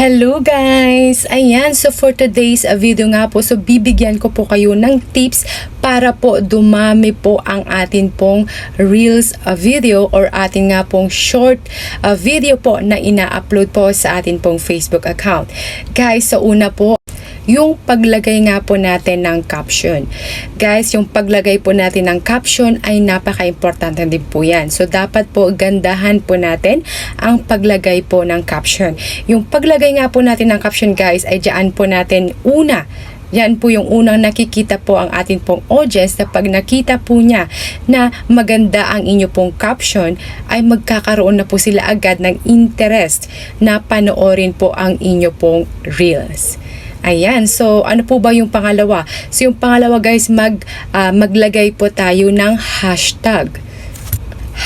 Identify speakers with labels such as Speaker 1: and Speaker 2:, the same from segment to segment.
Speaker 1: Hello guys! Ayan, so for today's uh, video nga po, so bibigyan ko po kayo ng tips para po dumami po ang atin pong Reels uh, video or atin nga pong short uh, video po na ina-upload po sa atin pong Facebook account. Guys, so una po, yung paglagay nga po natin ng caption. Guys, yung paglagay po natin ng caption ay napaka-importante din po yan. So, dapat po gandahan po natin ang paglagay po ng caption. Yung paglagay nga po natin ng caption guys ay dyan po natin una yan po yung unang nakikita po ang atin pong audience na pag nakita po niya na maganda ang inyo pong caption ay magkakaroon na po sila agad ng interest na panoorin po ang inyo pong reels. Ayan, so ano po ba yung pangalawa? So yung pangalawa guys, mag, ah, maglagay po tayo ng hashtag.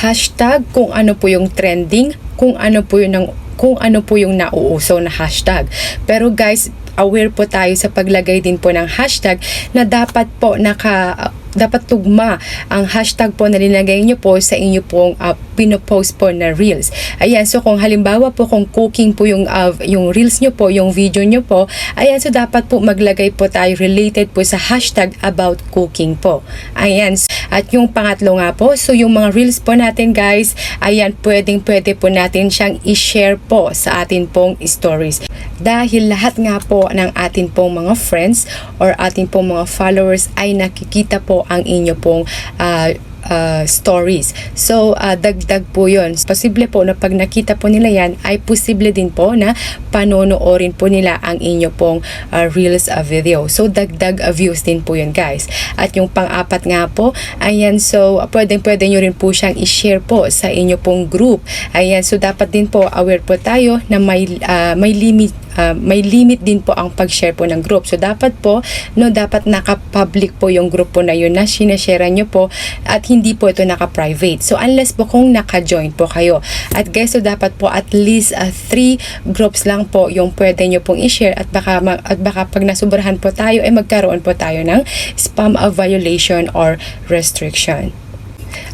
Speaker 1: Hashtag kung ano po yung trending, kung ano po yung ng, kung ano po yung nauuso na hashtag. Pero guys, aware po tayo sa paglagay din po ng hashtag na dapat po naka dapat tugma ang hashtag po na linagay nyo po sa inyo pong uh, pinopost po na reels. Ayan, so kung halimbawa po kung cooking po yung, uh, yung reels nyo po, yung video nyo po, ayan, so dapat po maglagay po tayo related po sa hashtag about cooking po. Ayan, at yung pangatlo nga po, so yung mga reels po natin guys, ayan, pwedeng pwede po natin siyang i-share po sa atin pong stories. Dahil lahat nga po ng atin pong mga friends or atin pong mga followers ay nakikita po ang inyo pong ah, ah, stories. So, ah, dagdag po yun. Posible po na pag nakita po nila yan, ay posible din po na panonoorin po nila ang inyo pong ah, Reels ah, video. So, dagdag ah, views din po yun guys. At yung pang-apat nga po, ayan, so, pwedeng pwede nyo rin po siyang i-share po sa inyo pong group. Ayan, so, dapat din po aware po tayo na may, ah, may limit uh, may limit din po ang pag-share po ng group. So, dapat po, no, dapat naka-public po yung group po na yun na sinashare nyo po at hindi po ito naka-private. So, unless po kung naka-join po kayo. At guys, so dapat po at least uh, three groups lang po yung pwede nyo pong i-share at baka, at baka pag nasubrahan po tayo, ay magkaroon po tayo ng spam of violation or restriction.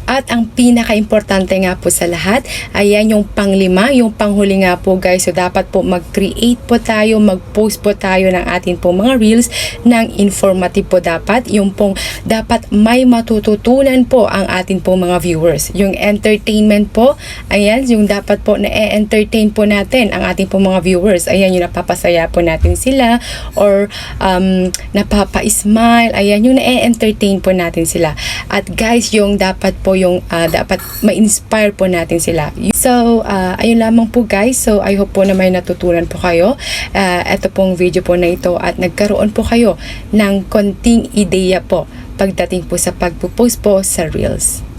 Speaker 1: At ang pinaka-importante nga po sa lahat, ayan yung panglima, yung panghuli nga po guys. So dapat po mag-create po tayo, mag-post po tayo ng atin po mga reels ng informative po dapat. Yung pong dapat may matututunan po ang atin po mga viewers. Yung entertainment po, ayan, yung dapat po na entertain po natin ang ating po mga viewers. Ayan yung napapasaya po natin sila or um, napapa-smile. Ayan yung na-entertain po natin sila. At guys, yung dapat po yung ah, dapat ma-inspire po natin sila. So, ah, ayun lamang po guys. So, I hope po na may natutunan po kayo. Ah, ito pong video po na ito at nagkaroon po kayo ng konting ideya po pagdating po sa pagpo-post po sa Reels.